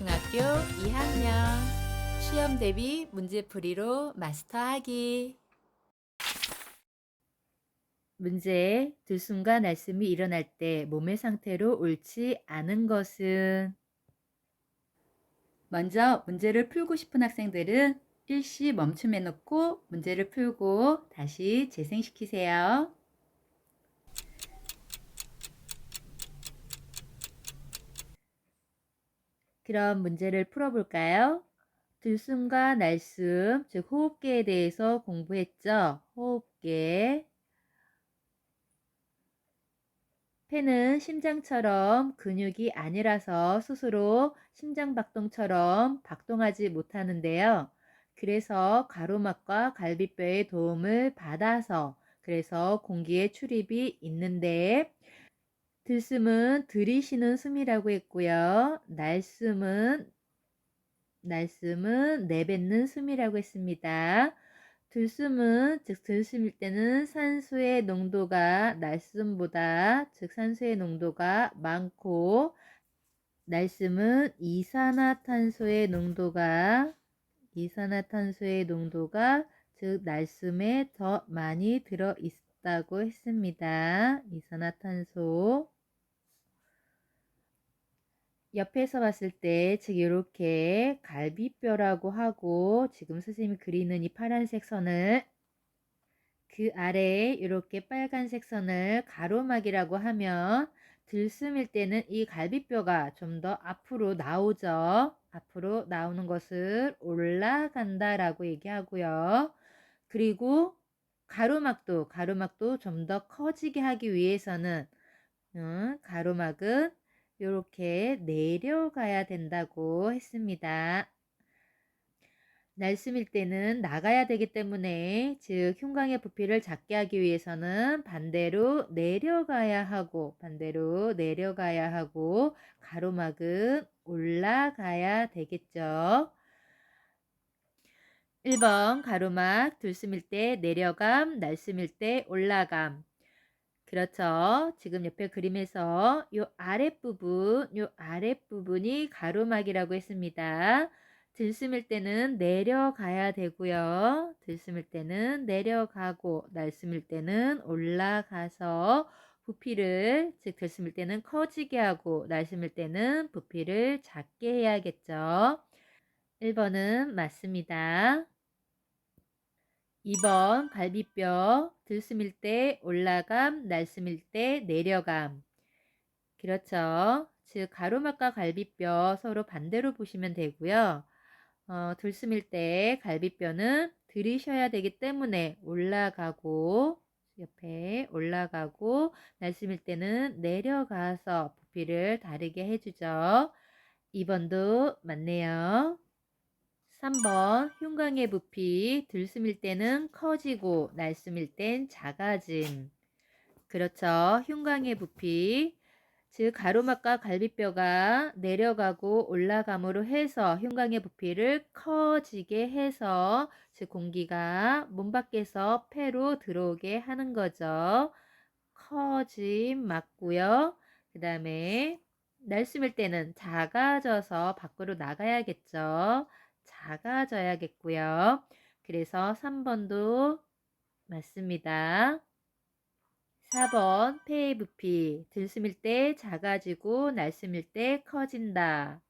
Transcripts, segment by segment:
중학교 2학년 시험 대비 문제풀이로 마스터하기 문제 들숨과 날숨이 일어날 때 몸의 상태로 옳지 않은 것은 먼저 문제를 풀고 싶은 학생들은 일시 멈춤해 놓고 문제를 풀고 다시 재생시키세요. 그럼 문제를 풀어볼까요? 들숨과 날숨, 즉 호흡계에 대해서 공부했죠. 호흡계. 폐는 심장처럼 근육이 아니라서 스스로 심장박동처럼 박동하지 못하는데요. 그래서 가로막과 갈비뼈의 도움을 받아서 그래서 공기의 출입이 있는데 들숨은 들이쉬는 숨이라고 했고요. 날숨은 날숨은 내뱉는 숨이라고 했습니다. 들숨은 즉 들숨일 때는 산소의 농도가 날숨보다 즉 산소의 농도가 많고 날숨은 이산화탄소의 농도가 이산화탄소의 농도가 즉 날숨에 더 많이 들어 있다 고 했습니다. 이산화탄소 옆에서 봤을 때, 즉, 이렇게 갈비뼈라고 하고, 지금 선생님이 그리는 이 파란색 선을, 그 아래에 이렇게 빨간색 선을 가로막이라고 하면, 들숨일 때는 이 갈비뼈가 좀 더 앞으로 나오죠. 앞으로 나오는 것을 올라간다라고 얘기하고요. 그리고 가로막도, 가로막도 좀 더 커지게 하기 위해서는, 음, 가로막은 이렇게 내려가야 된다고 했습니다. 날숨일 때는 나가야 되기 때문에 즉 흉광의 부피를 작게 하기 위해서는 반대로 내려가야 하고 반대로 내려가야 하고 가로막은 올라가야 되겠죠. 1번 가로막 들숨일 때 내려감 날숨일 때 올라감 그렇죠. 지금 옆에 그림에서 요 아랫부분, 요 아랫부분이 가로막이라고 했습니다. 들숨일 때는 내려가야 되고요. 들숨일 때는 내려가고 날숨일 때는 올라가서 부피를 즉 들숨일 때는 커지게 하고 날숨일 때는 부피를 작게 해야겠죠. 1번은 맞습니다. 2번 갈비뼈 들숨일 때 올라감, 날숨일 때 내려감. 그렇죠. 즉 가로막과 갈비뼈 서로 반대로 보시면 되고요. 어, 들숨일 때 갈비뼈는 들이셔야 되기 때문에 올라가고 옆에 올라가고 날숨일 때는 내려가서 부피를 다르게 해주죠. 2번도 맞네요. 3번 흉광의 부피 들숨일 때는 커지고 날숨일 땐 작아짐. 그렇죠. 흉광의 부피 즉 가로막과 갈비뼈가 내려가고 올라감으로 해서 흉광의 부피를 커지게 해서 즉 공기가 몸 밖에서 폐로 들어오게 하는 거죠. 커짐 맞고요. 그 다음에 날숨일 때는 작아져서 밖으로 나가야겠죠. 작아져야겠고요. 그래서 3번도 맞습니다. 4번 폐의 부피 들숨일 때 작아지고 날숨일 때 커진다.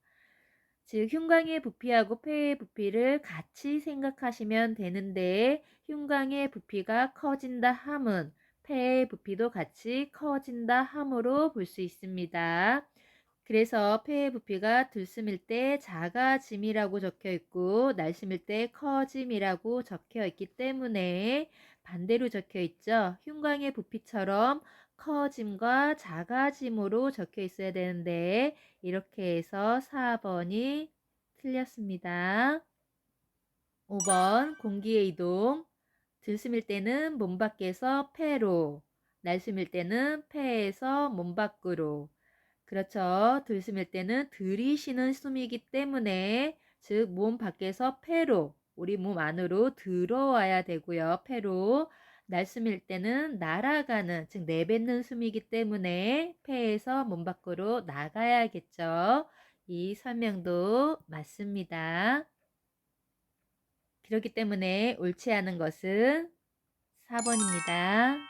즉 흉광의 부피하고 폐의 부피를 같이 생각하시면 되는데 흉광의 부피가 커진다 함은 폐의 부피도 같이 커진다 함으로 볼 수 있습니다. 그래서 폐의 부피가 들숨일 때 작아짐이라고 적혀 있고 날숨일 때 커짐이라고 적혀 있기 때문에 반대로 적혀 있죠. 흉광의 부피처럼 커짐과 작아짐으로 적혀 있어야 되는데 이렇게 해서 4번이 틀렸습니다. 5번 공기의 이동 들숨일 때는 몸 밖에서 폐로 날숨일 때는 폐에서 몸 밖으로 그렇죠. 들숨일 때는 들이쉬는 숨이기 때문에 즉 몸 밖에서 폐로 우리 몸 안으로 들어와야 되고요. 폐로 날숨일 때는 날아가는 즉 내뱉는 숨이기 때문에 폐에서 몸 밖으로 나가야겠죠. 이 설명도 맞습니다. 그렇기 때문에 옳지 않은 것은 4번입니다.